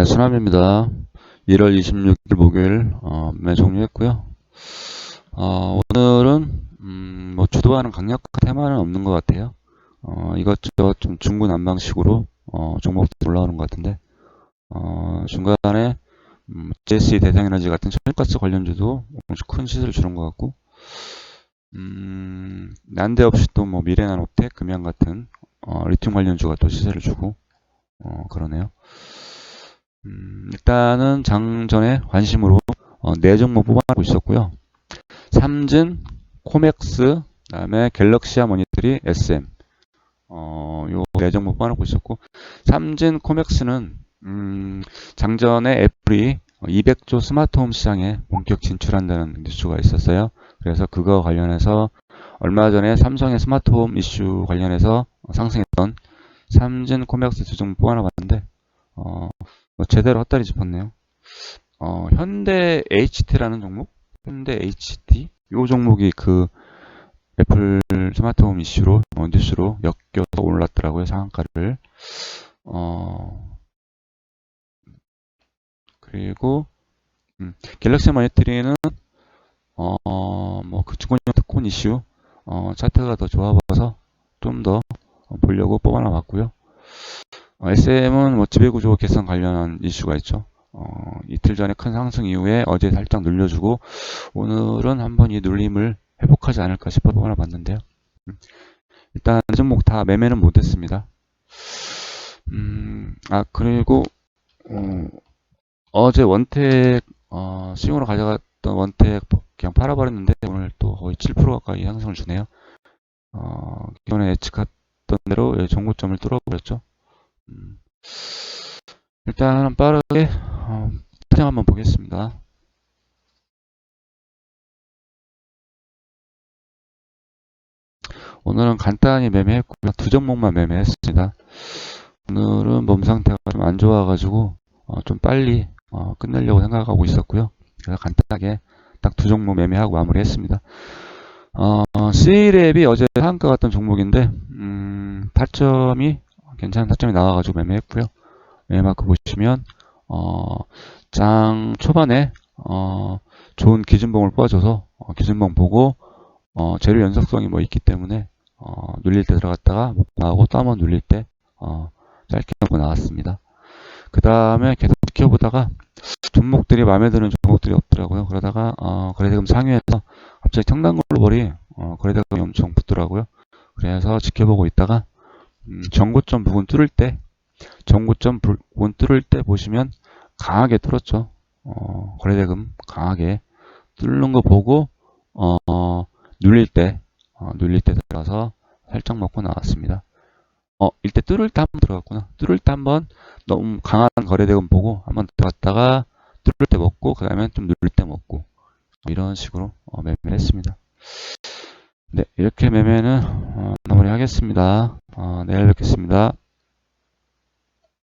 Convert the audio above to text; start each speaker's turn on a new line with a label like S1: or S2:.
S1: 네, 수남입니다. 1월 26일 목요일 어, 매 종료했고요. 어, 오늘은 음, 뭐 주도하는 강력한 테마는 없는 것 같아요. 어, 이것저것 좀 중구난방식으로 어, 종목들 올라오는 것 같은데 어, 중간에 음, GSE 대상에너지 같은 천연가스 관련주도 큰 시세를 주는 것 같고 음, 난데없이 또 뭐 미래나노텍, 금양 같은 어, 리튬 관련주가 또 시세를 주고 어, 그러네요. 음, 일단은 장전에 관심으로 어, 네 종목 뽑아놓고 있었고요. 삼진, 코맥스, 그다음에 갤럭시아 모니터리, SM 어, 요네 종목 뽑아놓고 있었고 삼진, 코맥스는 음, 장전에 애플이 200조 스마트홈 시장에 본격 진출한다는 뉴스가 있었어요. 그래서 그거 관련해서 얼마 전에 삼성의 스마트홈 이슈 관련해서 상승했던 삼진, 코맥스 두 종목 뽑아놔봤는데 어, 뭐 제대로 헛다리 짚었네요. 어, 현대 HT라는 종목? 현대 HT? 요 종목이 그 애플 스마트홈 이슈로, 어, 뉴스로 엮여서 올랐더라고요, 상한가를. 어, 그리고, 음, 갤럭시 모니터링은, 어, 뭐, 그 중고용 특권 이슈, 어, 차트가 더 좋아 보여서 좀 더 보려고 뽑아놔봤고요. 어, SM은 뭐 지배구조 개선 관련한 이슈가 있죠. 어, 이틀 전에 큰 상승 이후에 어제 살짝 눌려주고 오늘은 한번 이 눌림을 회복하지 않을까 싶어 보나 봤는데요. 음, 일단 종목 다 매매는 못했습니다. 음, 아 그리고 어, 제 원택 어, 시용으로 가져갔던 원택 그냥 팔아버렸는데 오늘 또 거의 7% 가까이 상승을 주네요. 어, 기존에 예측했던 대로 정고점을 뚫어버렸죠. 음, 일단 빠르게 어, 특징 한번 보겠습니다. 오늘은 간단히 매매했고요. 두 종목만 매매했습니다. 오늘은 몸 상태가 좀 안 좋아가지고 어, 좀 빨리 어, 끝내려고 생각하고 있었고요. 그래서 간단하게 딱 두 종목 매매하고 마무리했습니다. 어, C랩이 어제 상한가 같던 종목인데 음, 타점이 괜찮은 타점이 나와가지고 매매했고요. 매매마크 보시면 어, 장 초반에 어, 좋은 기준봉을 뽑아줘서 어, 기준봉 보고 어, 재료 연속성이 뭐 있기 때문에 어, 눌릴 때 들어갔다가 나오고 또 한번 눌릴 때 어, 짧게 하고 나왔습니다. 그 다음에 계속 지켜보다가 종목들이 마음에 드는 종목들이 없더라고요. 그러다가 어, 거래대금 상위에서 갑자기 청단글로벌이 어, 거래대금이 엄청 붙더라고요. 그래서 지켜보고 있다가 음, 정고점 부분 뚫을 때 정고점 부분 뚫을 때 보시면 강하게 뚫었죠. 어, 거래대금 강하게 뚫는 거 보고 어, 눌릴 때 어, 눌릴 때 들어가서 살짝 먹고 나왔습니다. 어, 일때 뚫을 때 한 번 들어갔구나. 뚫을 때 한 번 너무 강한 거래대금 보고 한번 들어갔다가 뚫을 때 먹고 그 다음에 좀 누를 때 먹고 이런 식으로 어, 매매를 했습니다. 네, 이렇게 매매는 어, 마무리하겠습니다. 어, 내일 뵙겠습니다.